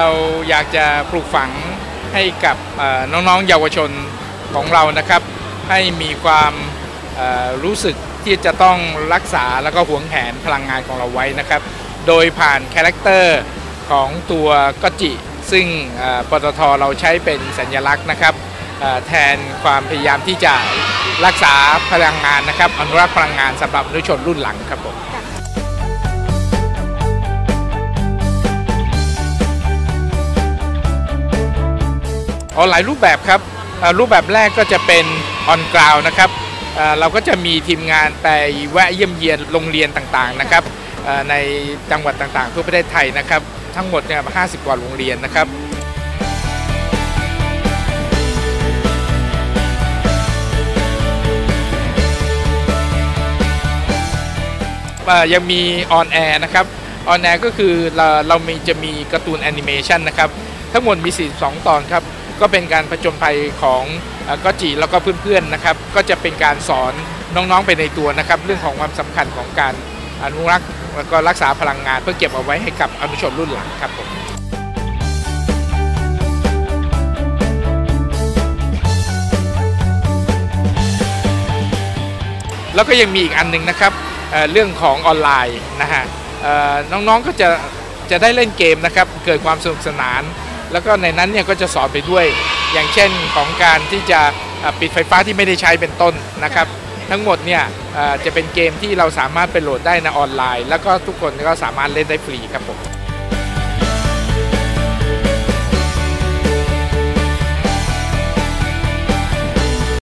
เราอยากจะปลูกฝังให้กับน้องๆเยาวชนของเรานะครับ ให้มีความรู้สึกที่จะต้องรักษาแล้วก็หวงแหนพลังงานของเราไว้นะครับ โดยผ่านคาแรคเตอร์ของตัวก็จิ ซึ่งปตทเราใช้เป็นสัญลักษณ์นะครับแทนความพยายามที่จะรักษาพลังงานนะครับอนุรักษ์พลังงานสำหรับนุชนรุ่นหลังครับผม อ๋อหลายรูปแบบครับรูปแบบแรกก็จะเป็น on ground นะครับเราก็จะมีทีมงานไปแวะเยี่ยมเยียนโรงเรียนต่างๆนะครับในจังหวัดต่างๆทั่วประเทศไทยนะครับ ทั้งหมดเนี่ย50 กว่าโรงเรียนนะครับยังมีออนแอร์นะครับออนแอร์ก็คือเราเรามีจะมีการ์ตูนแอนิเมชันนะครับ ทั้งหมดมี 42 ตอนครับ ก็เป็นการผจญภัยของเอ่อก็จีแล้วก็เพื่อนๆนะครับ ก็จะเป็นการสอนน้องๆไปในตัวนะครับ เรื่องของความสำคัญของการอนุรักษ์แล้วก็รักษาพลังงาน เพื่อเก็บเอาไว้ให้กับอนุชนรุ่นหลังครับผมแล้วก็ยังมีอีกอันหนึ่งนะครับเเรื่องของออนไลน์นะฮะน้องๆก็จะจะได้เล่นเกมนะครับ เกิดความสนุกสนาน แล้วก็ในนั้นเนี่ยก็จะสอนไปด้วย อย่างเช่นของการที่จะปิดไฟฟ้าที่ไม่ได้ใช้เป็นต้นนะครับ ทั้งหมดเนี่ยจะเป็นเกมที่เราสามารถไปโหลดได้ในออนไลน์ แล้วก็ทุกคนก็สามารถเล่นได้ฟรีครับผม